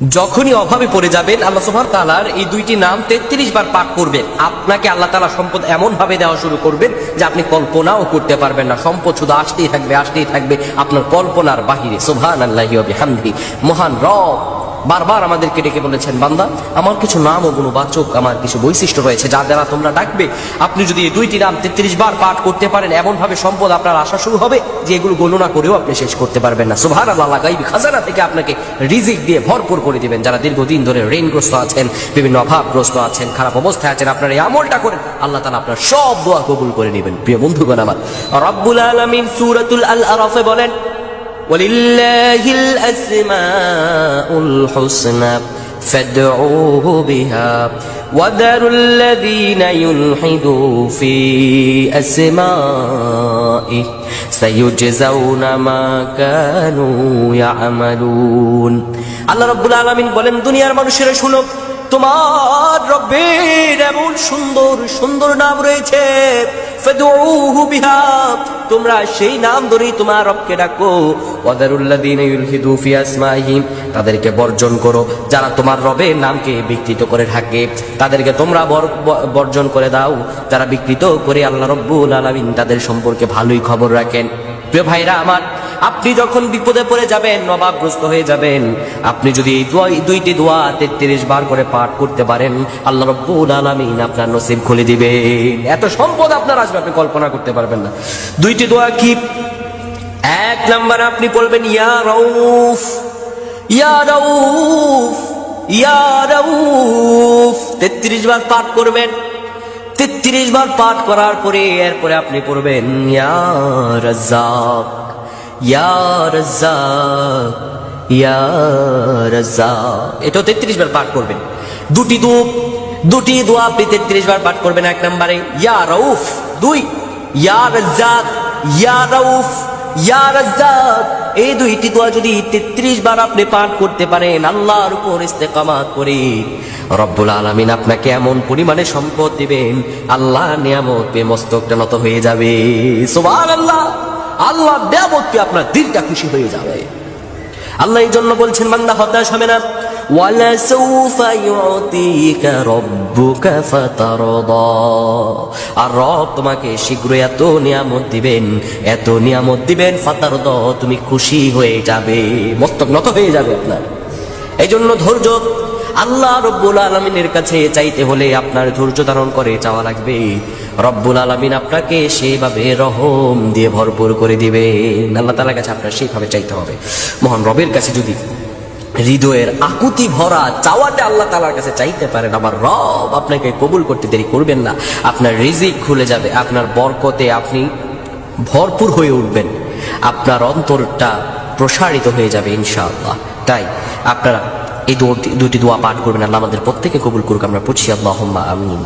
যখনই অভাবে পড়ে যাবেন, আল্লাহ সুবহান তালার এই দুইটি নাম 33 বার পাঠ করবেন। আপনাকে আল্লাহ তালা সম্পদ এমন ভাবে দেওয়া শুরু করবেন যে আপনি কল্পনাও করতে পারবেন না। সম্পদ শুধু আসতেই থাকবে আসতেই থাকবে আপনার কল্পনার বাহিরে। সুবহানাল্লাহি ওয়া বিহামদিহি। মহান রব বারবার আমাদেরকে ডেকে বলেছেন, বান্দা, আমার কিছু নাম ও গুণবাচক, আমার কিছু বৈশিষ্ট্য রয়েছে যা দ্বারা তোমরা ডাকবে। আপনি যদি এই দুইটি নাম তেত্রিশ বার পাঠ করতে পারেন, এমনভাবে সম্পদ আপনার আশা শুরু হবে যে এগুলো গণনা করেও আপনি শেষ করতে পারবেন না। সুভার আল্লাহ গাইবি খাজানা থেকে আপনাকে রিজিক দিয়ে ভরপুর করে দিবেন। যারা দীর্ঘদিন ধরে ঋণগ্রস্ত আছেন, বিভিন্ন অভাবগ্রস্ত আছেন, খারাপ অবস্থায় আছেন, আপনার এই আমলটা করেন, আল্লাহ তালা আপনার সব দোয়া কবুল করে নেবেন। প্রিয় বন্ধুগণ আমার, রব্বুল আলমিন সুরাতুল আল আরফে বলেন ولله الأسماء الحسنى فادعوه بها وذروا الذين يلحدوا في أسمائه سيجزون ما كانوا يعملون আল্লাহ রব্বুল আলামিন বলেন দুনিয়ার মানুষেরা শুনো তোমার রব্বের এমন সুন্দর সুন্দর নাম রয়েছে ফাদউহু বিহা তোমরা সেই নাম ধরেই তোমার রবকে ডাকো। তাদেরকে বর্জন করো। যারা তোমার রবের নামকে বিকৃত করে থাকে, তাদেরকে তোমরা বর- বর্জন করে দাও। যারা বিকৃত করে আল্লাহ রব্বুল আলমিন তাদের সম্পর্কে ভালোই খবর রাখেন। প্রিয় ভাইরা, আমার আপনি যখন বিপদে পড়ে যাবেন, নবাবগ্রস্ত হয়ে যাবেন, আপনি যদি এই দুইটি দোয়া তেত্রিশ বার করে পাঠ করতে পারেন, আল্লাহ রব্বুল আলামিন আপনার নসিব খুলে দিবেন এত সম্পদ আপনার আসবে, আপনি কল্পনা করতে পারবেন না। দুইটি দোয়া কি? এক নাম্বার আপনি পড়বেন ইয়া রউফ ইয়া রউফ ইয়া রউফ। তেত্রিশ বার পাঠ করবেন। তেত্রিশ বার পাঠ করার পরে এরপরে আপনি পড়বেন, ইয়া রাজ্জাক। এটাও তেত্রিশ বার পাঠ করবেন। দুটি দু, দুটি দোয়া আপনি তেত্রিশ বার পাঠ করবেন এক নম্বরে, ইয়া রউফ, দুই, ইয়া রাজ্জাক, ইয়া ইয়া রাজ্জাক। এই দুইটি দোয়া যদি তেত্রিশ বার আপনি পাঠ করতে পারেন, আল্লাহর উপর ইস্তেকামাত করে রব্বুল আলামিন আপনাকে এমন পরিমাণে সম্পদ দিবেন আল্লাহ নিয়ামত মস্তকটা নত হয়ে যাবে। সুবহানাল্লাহ। আল্লাহ আল্লাহ দেয়াবতকে আপনার দিলটা খুশি হয়ে যাবে। আল্লাহ এই জন্য বলছেন, বান্দা, হতাশ হবে না। আর রব তোমাকে শীঘ্র এত নিয়ামত দিবেন, এত নিয়ামত দিবেন, ফাতারদ, তুমি খুশি হয়ে যাবে, মস্তক নত হয়ে যাবে আপনার। এই জন্য ধৈর্য আল্লাহ রব্বুল আলমিনের কাছে চাইতে হলে আপনার ধৈর্য ধারণ করে চাওয়া লাগবে। রব্বুল আলমিন আপনাকে সেইভাবে রহম দিয়ে ভরপুর করে দিবেন আল্লাহ তালার কাছে আপনার সেইভাবে চাইতে হবে। মহান রবের কাছে যদি হৃদয়ের আকুতি ভরা চাওয়াটা আল্লাহ তালার কাছে চাইতে পারেন, আমার রব আপনাকে কবুল করতে দেরি করবেন না। আপনার রিজিক খুলে যাবে, আপনার বরকতে আপনি ভরপুর হয়ে উঠবেন। আপনার অন্তরটা প্রসারিত হয়ে যাবে ইনশাআল্লাহ। তাই আপনারা এই দুটি দোয়া পাঠ করবেন। আল্লাহ আমাদের প্রত্যেকে কবুল করুক। আমরা পুছি আল্লাহ আমিন।